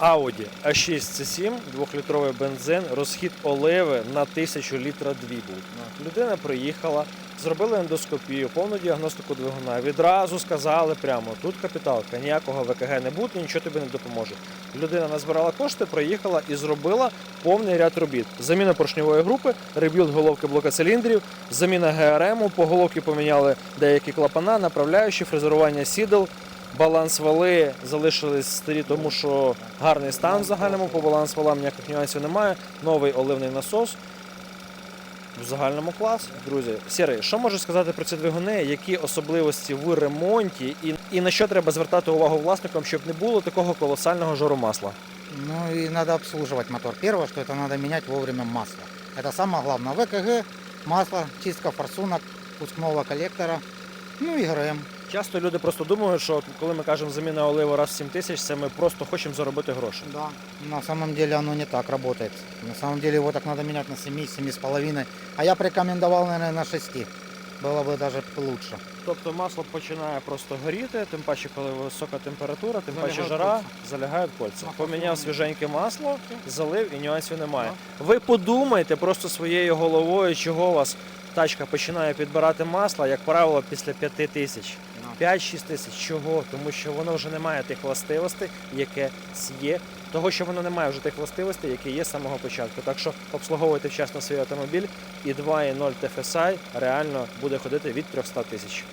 Audi A6 C7, 2-літровий бензин, розхід оливи на 1000 літра дві був. Людина приїхала, зробили ендоскопію, повну діагностику двигуна. Відразу сказали прямо, тут капіталка, ніякого ВКГ не буде, нічого тобі не допоможе. Людина назбирала кошти, приїхала і зробила повний ряд робіт. Заміна поршньової групи, ребілд головки блока циліндрів, заміна ГРМ, по головці поміняли деякі клапана, направляючі, фрезерування сідел, Баланс вали залишились старі, тому що гарний стан в загальному по баланс валам ніяких нюансів немає. Новий оливний насос. В загальному клас, друзі. Сірий, що можеш сказати про ці двигуни? Які особливості в ремонті, і, і на що треба звертати увагу власникам, щоб не було такого колосального жору масла? Ну и надо обслуживать мотор. Первое, что это надо менять вовремя масло. Самое главное. ВКГ, масло, чистка форсунок, пускного коллектора, ну и ГРМ. Часто люди просто думають, що коли ми кажемо заміна оливи раз в 7 тисяч, це ми просто хочемо заробити гроші. Да. На самом деле оно не так работает. На самом деле его так надо менять на 7, 7,5. А я бы рекомендовал, наверное, на 6. Было бы даже лучше. Тобто масло починає просто горіти, тим паче, коли висока температура, тим паче Залягають жара, кольця. залягають кольця. Масло Поміняв змінює. свіженьке масло, залив і нюансів немає. Ви подумайте просто своєю головою, чого у вас тачка починає підбирати масло, як правило, після 5 тисяч. 5-6 тисяч. Чого? Тому що воно вже не має тих властивостей, яке є. Того, що воно не має вже тих властивостей, які є з самого початку. Так що обслуговуйте вчасно свій автомобіль і 2.0 TFSI реально буде ходити від 300 тисяч.